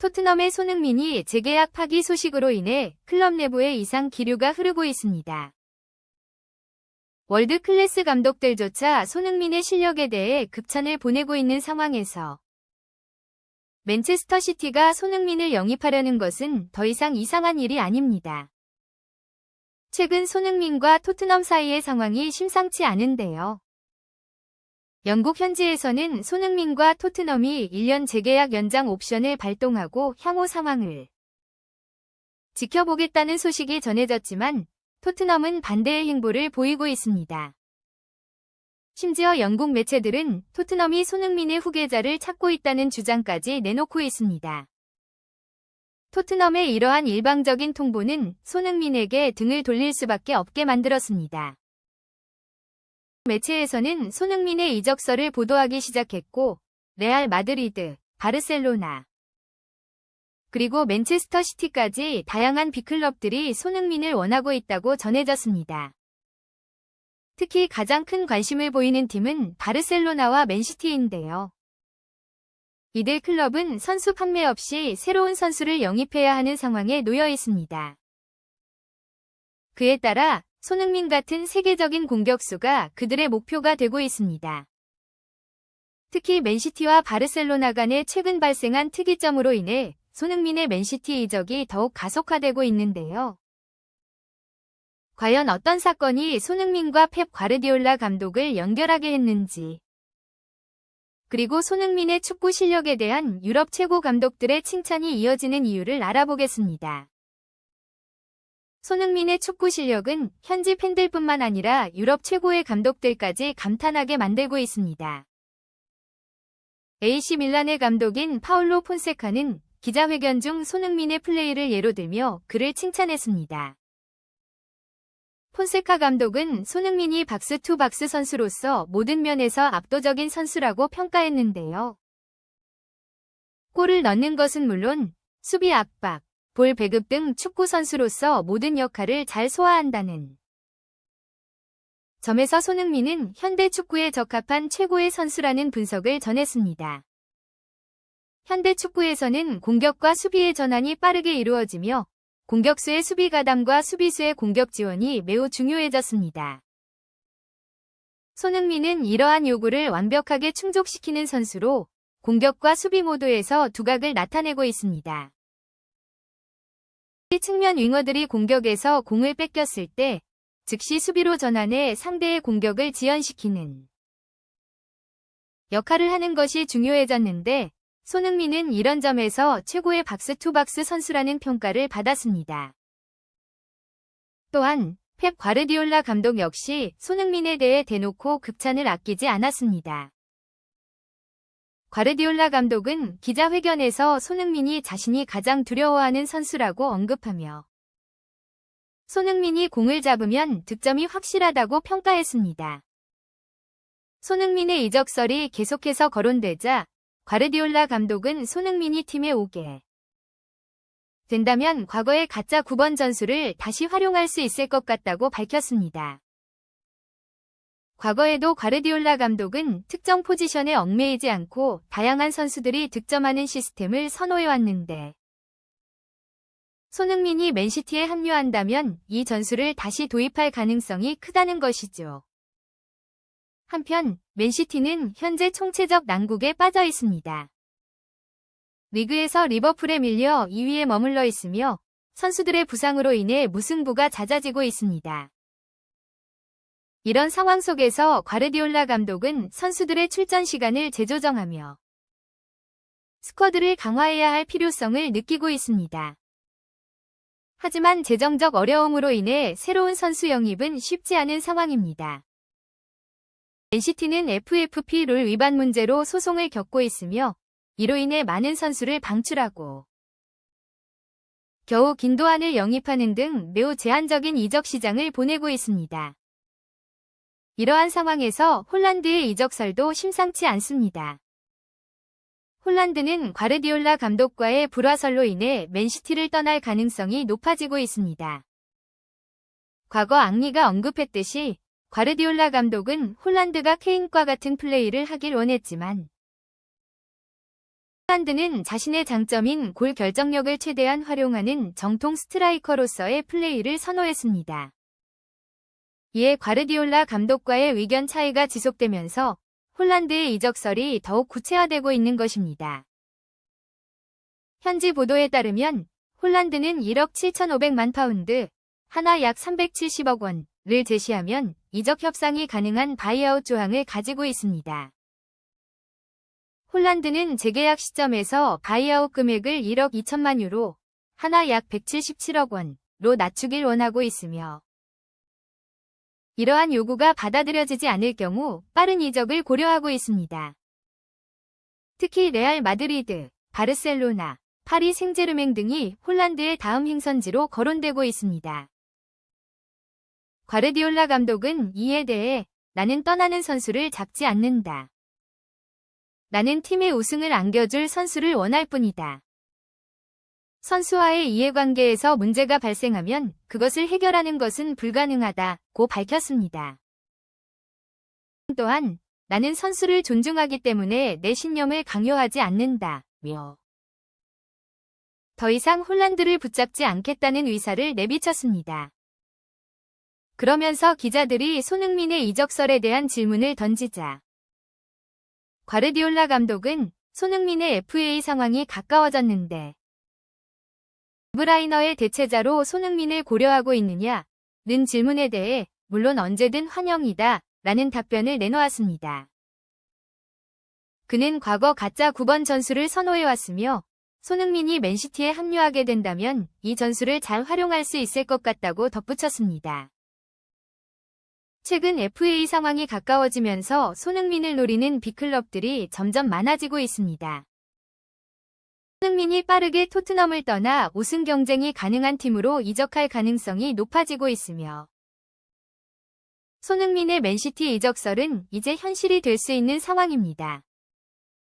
토트넘의 손흥민이 재계약 파기 소식으로 인해 클럽 내부에 이상 기류가 흐르고 있습니다. 월드 클래스 감독들조차 손흥민의 실력에 대해 극찬을 보내고 있는 상황에서 맨체스터 시티가 손흥민을 영입하려는 것은 더 이상 이상한 일이 아닙니다. 최근 손흥민과 토트넘 사이의 상황이 심상치 않은데요. 영국 현지에서는 손흥민과 토트넘이 1년 재계약 연장 옵션을 발동하고 향후 상황을 지켜보겠다는 소식이 전해졌지만 토트넘은 반대의 행보를 보이고 있습니다. 심지어 영국 매체들은 토트넘이 손흥민의 후계자를 찾고 있다는 주장까지 내놓고 있습니다. 토트넘의 이러한 일방적인 통보는 손흥민에게 등을 돌릴 수밖에 없게 만들었습니다. 매체에서는 손흥민의 이적설을 보도하기 시작했고 레알 마드리드, 바르셀로나, 그리고 맨체스터 시티까지 다양한 빅클럽들이 손흥민을 원하고 있다고 전해졌습니다. 특히 가장 큰 관심을 보이는 팀은 바르셀로나와 맨시티인데요. 이들 클럽은 선수 판매 없이 새로운 선수를 영입해야 하는 상황에 놓여 있습니다. 그에 따라 손흥민 같은 세계적인 공격수가 그들의 목표가 되고 있습니다. 특히 맨시티와 바르셀로나 간에 최근 발생한 특이점으로 인해 손흥민의 맨시티 이적이 더욱 가속화되고 있는데요. 과연 어떤 사건이 손흥민과 펩 과르디올라 감독을 연결하게 했는지 그리고 손흥민의 축구 실력에 대한 유럽 최고 감독들의 칭찬이 이어지는 이유를 알아보겠습니다. 손흥민의 축구 실력은 현지 팬들뿐만 아니라 유럽 최고의 감독들까지 감탄하게 만들고 있습니다. AC 밀란의 감독인 파울로 폰세카는 기자회견 중 손흥민의 플레이를 예로 들며 그를 칭찬했습니다. 폰세카 감독은 손흥민이 박스2박스 선수로서 모든 면에서 압도적인 선수라고 평가했는데요. 골을 넣는 것은 물론 수비 압박, 볼 배급 등 축구 선수로서 모든 역할을 잘 소화한다는 점에서 손흥민은 현대 축구에 적합한 최고의 선수라는 분석을 전했습니다. 현대 축구에서는 공격과 수비의 전환이 빠르게 이루어지며 공격수의 수비 가담과 수비수의 공격 지원이 매우 중요해졌습니다. 손흥민은 이러한 요구를 완벽하게 충족시키는 선수로 공격과 수비 모두에서 두각을 나타내고 있습니다. 측면 윙어들이 공격에서 공을 뺏겼을 때 즉시 수비로 전환해 상대의 공격을 지연시키는 역할을 하는 것이 중요해졌는데 손흥민은 이런 점에서 최고의 박스2박스 선수라는 평가를 받았습니다. 또한 펩 과르디올라 감독 역시 손흥민에 대해 대놓고 극찬을 아끼지 않았습니다. 과르디올라 감독은 기자회견에서 손흥민이 자신이 가장 두려워하는 선수라고 언급하며 손흥민이 공을 잡으면 득점이 확실하다고 평가했습니다. 손흥민의 이적설이 계속해서 거론되자 과르디올라 감독은 손흥민이 팀에 오게 된다면 과거의 가짜 9번 전술을 다시 활용할 수 있을 것 같다고 밝혔습니다. 과거에도 과르디올라 감독은 특정 포지션에 얽매이지 않고 다양한 선수들이 득점하는 시스템을 선호해왔는데 손흥민이 맨시티에 합류한다면 이 전술을 다시 도입할 가능성이 크다는 것이죠. 한편 맨시티는 현재 총체적 난국에 빠져 있습니다. 리그에서 리버풀에 밀려 2위에 머물러 있으며 선수들의 부상으로 인해 무승부가 잦아지고 있습니다. 이런 상황 속에서 과르디올라 감독은 선수들의 출전 시간을 재조정하며 스쿼드를 강화해야 할 필요성을 느끼고 있습니다. 하지만 재정적 어려움으로 인해 새로운 선수 영입은 쉽지 않은 상황입니다. NCT는 FFP 룰 위반 문제로 소송을 겪고 있으며 이로 인해 많은 선수를 방출하고 겨우 긴도안을 영입하는 등 매우 제한적인 이적 시장을 보내고 있습니다. 이러한 상황에서 홀란드의 이적설도 심상치 않습니다. 홀란드는 과르디올라 감독과의 불화설로 인해 맨시티를 떠날 가능성이 높아지고 있습니다. 과거 앙리가 언급했듯이 과르디올라 감독은 홀란드가 케인과 같은 플레이를 하길 원했지만 홀란드는 자신의 장점인 골 결정력을 최대한 활용하는 정통 스트라이커로서의 플레이를 선호했습니다. 이에 과르디올라 감독과의 의견 차이가 지속되면서 홀란드의 이적설이 더욱 구체화되고 있는 것입니다. 현지 보도에 따르면 홀란드는 1억 7,500만 파운드, 하나 약 370억 원을 제시하면 이적 협상이 가능한 바이아웃 조항을 가지고 있습니다. 홀란드는 재계약 시점에서 바이아웃 금액을 1억 2천만 유로, 하나 약 177억 원로 낮추길 원하고 있으며 이러한 요구가 받아들여지지 않을 경우 빠른 이적을 고려하고 있습니다. 특히 레알 마드리드, 바르셀로나, 파리 생제르맹 등이 홀란드의 다음 행선지로 거론되고 있습니다. 과르디올라 감독은 이에 대해 나는 떠나는 선수를 잡지 않는다. 나는 팀의 우승을 안겨줄 선수를 원할 뿐이다. 선수와의 이해관계에서 문제가 발생하면 그것을 해결하는 것은 불가능하다고 밝혔습니다. 또한 나는 선수를 존중하기 때문에 내 신념을 강요하지 않는다며 더 이상 홀란드를 붙잡지 않겠다는 의사를 내비쳤습니다. 그러면서 기자들이 손흥민의 이적설에 대한 질문을 던지자 과르디올라 감독은 손흥민의 FA 상황이 가까워졌는데 브라이너의 대체자로 손흥민을 고려하고 있느냐? 는 질문에 대해 물론 언제든 환영이다 라는 답변을 내놓았습니다. 그는 과거 가짜 9번 전술을 선호해왔으며 손흥민이 맨시티에 합류하게 된다면 이 전술을 잘 활용할 수 있을 것 같다고 덧붙였습니다. 최근 FA 상황이 가까워지면서 손흥민을 노리는 빅클럽들이 점점 많아지고 있습니다. 손흥민이 빠르게 토트넘을 떠나 우승 경쟁이 가능한 팀으로 이적할 가능성이 높아지고 있으며 손흥민의 맨시티 이적설은 이제 현실이 될 수 있는 상황입니다.